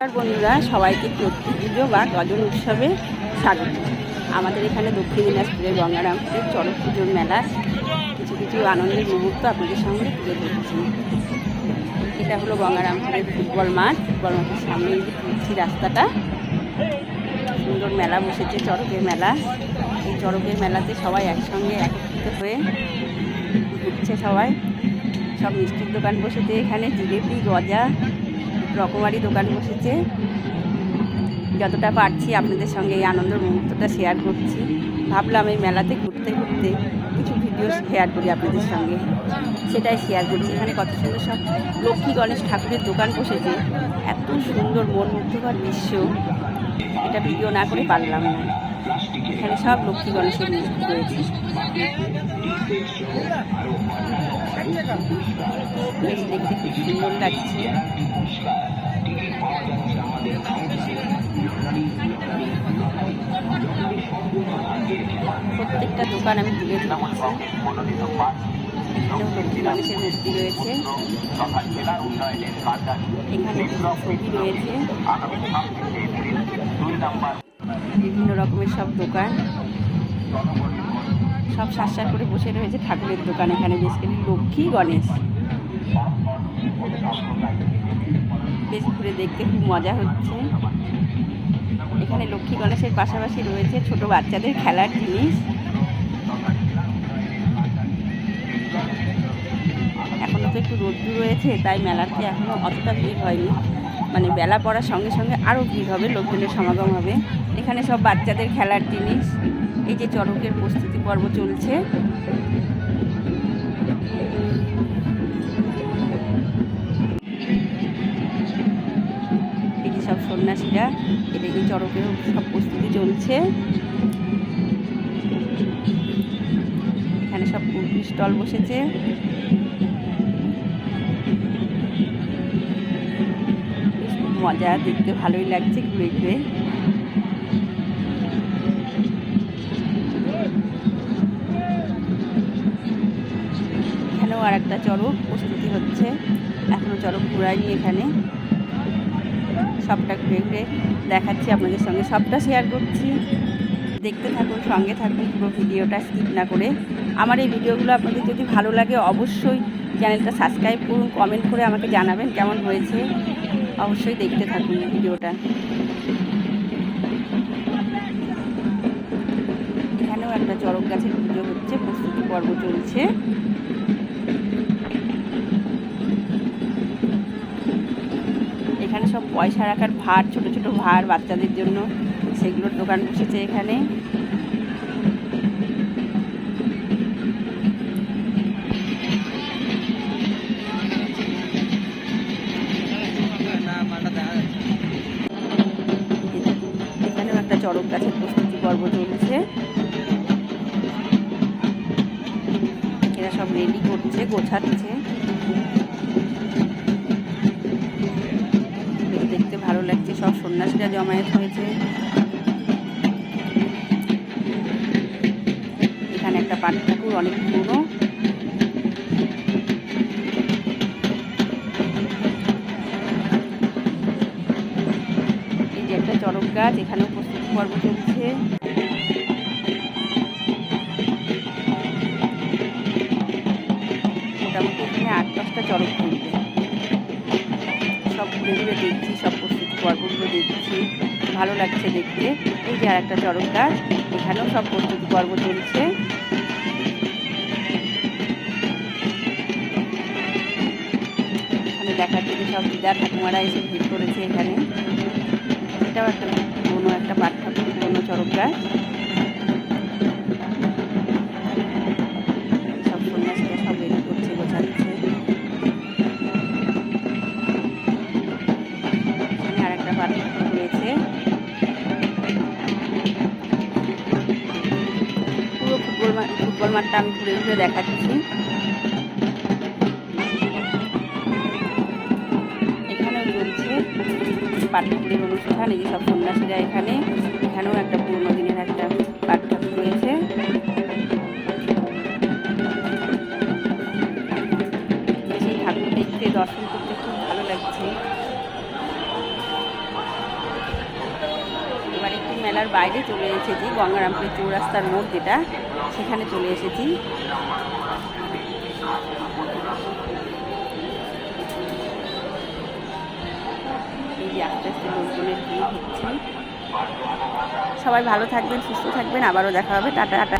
নমস্কার বন্ধুরা, সবাইকে চৈত্র পুজো বা গজন উৎসবে স্বাগত। আমাদের এখানে দক্ষিণ দিনাজপুরের গঙ্গারামপুরের চড়ক পুজোর মেলা। কিছু কিছু আনন্দের মুহূর্ত আপনাদের সঙ্গে তুলে ধরছি। এটা হলো গঙ্গারামপুরের ফুটবল মাঠ। ফুটবল মাঠের সামনে তুলছি রাস্তাটা, সুন্দর মেলা বসেছে, চড়কের মেলা। এই চড়কের মেলাতে সবাই একসঙ্গে একত্রিত হয়ে ঘুরছে সবাই। সব মিষ্টির দোকান বসেছে এখানে, জিলেপি, গজা রকমারি দোকান বসেছে। যতটা পারছি আপনাদের সঙ্গে এই আনন্দ মুহূর্তটা শেয়ার করছি। ভাবলাম এই মেলাতে ঘুরতে ঘুরতে কিছু ভিডিও শেয়ার করি আপনাদের সঙ্গে। সেটাই শেয়ার করছি। এখানে কত সুন্দর সব লক্ষ্মী গণেশ ঠাকুরের দোকান বসেছে। এত সুন্দর মন মুগ্ধকর দৃশ্য। এটা ভিডিও না করে পারলাম না। এখানে সব লক্ষ্মী গণেশের মূর্তি রয়েছে। দেখতে খুব সুন্দর লাগছে। প্রত্যেকটা দোকান আমি তুলে ধরছি রয়েছে। এখানে রয়েছে। বিভিন্ন রকমের সব দোকান। সব সার করে বসে রয়েছে ঠাকুরের দোকান। এখানে বেসিক্যালি লক্ষ্মী গণেশ। বেশ ঘুরে দেখতে খুব মজা হচ্ছে। এখানে লক্ষ্মী গণেশের পাশাপাশি রয়েছে ছোট বাচ্চাদের খেলার জিনিস। এখনও তো একটু রোদ্দুর রয়েছে, তাই মেলাতে এখনও অতটা ভিড় হয়নি। মানে বেলা পড়ার সঙ্গে সঙ্গে আরও ভিড় হবে, লোকজনের সমাগম হবে। এখানে সব বাচ্চাদের খেলার জিনিস। এই যে চড়কের প্রস্তুতি পর্ব চলছে। সন্ন্যাসীরা এটা এই চড়কের সব প্রস্তুতি চলছে। এখানে সব স্টল বসেছে। মজা, দেখতে ভালোই লাগছে ঘুরে ঘুরে এখানেও আর একটা চড়ক প্রস্তুতি হচ্ছে। এখনও চড়ক ঘুরাইনি এখানে। সবটা ঘুরে ঘুরে দেখাচ্ছি আপনাদের সঙ্গে। সবটা শেয়ার করছি। দেখতে থাকুন, সঙ্গে থাকুন, পুরো ভিডিওটা স্কিপ না করে। আমার এই ভিডিওগুলো আপনাদের যদি ভালো লাগে, অবশ্যই চ্যানেলটা সাবস্ক্রাইব করুন কমেন্ট করে আমাকে জানাবেন কেমন হয়েছে। অবশ্যই দেখতে থাকুন ভিডিওটা। এখানেও একটা চড়ক গাছের পুজো হচ্ছে, প্রস্তুতি পর্ব চলছে। পয়সা রাখার ভার, ছোট ছোট ভার বাচ্চাদের জন্য সেগুলোর দোকান বসেছে এখানে। এখানেও একটা চড়ক গাছের প্রস্তুতি পর্ব চলছে। এরা সব রেডি করছে, গোছাচ্ছে। লাগছে, সব সন্ন্যাসীরা জমায়েত হয়েছে। এখানে একটা পাট পুকুর, অনেক পুরনো। এই যে একটা চরক গাছ, এখানে প্রস্তুতি পর্ব চলছে। মোটামুটি এখানে আট দশটা চড়ক দেখছি। ভালো লাগছে দেখতে। এই যে আর একটা চরক গাছ, এখানেও সব প্রস্তুতি পর্ব চলছে। এখানে দেখার জন্য সব দিদা ঠাকুমারা এসে ভিড় করেছে এখানে। এটাও একটা পুরোনো একটা পাট ঠাকুর চরক গাছ। মাঠটা আমি ঘুরে ঘুরে দেখাচ্ছি। এখানেও চলছে পাট অনুষ্ঠান, এই সব সন্ন্যাসীরা এখানে। এখানেও একটা পুরোনো দিনের একটা ঠাকুর রয়েছে। মেলার বাইরে চলে এসেছি, গঙ্গারামপুরের চৌরাস্তার মোড় যেটা সেখানে চলে এসেছি। এই যে আস্তে আস্তে লোকজনের ভিড় হচ্ছে। সবাই ভালো থাকবেন, সুস্থ থাকবেন, আবারও দেখা হবে। Tata tata.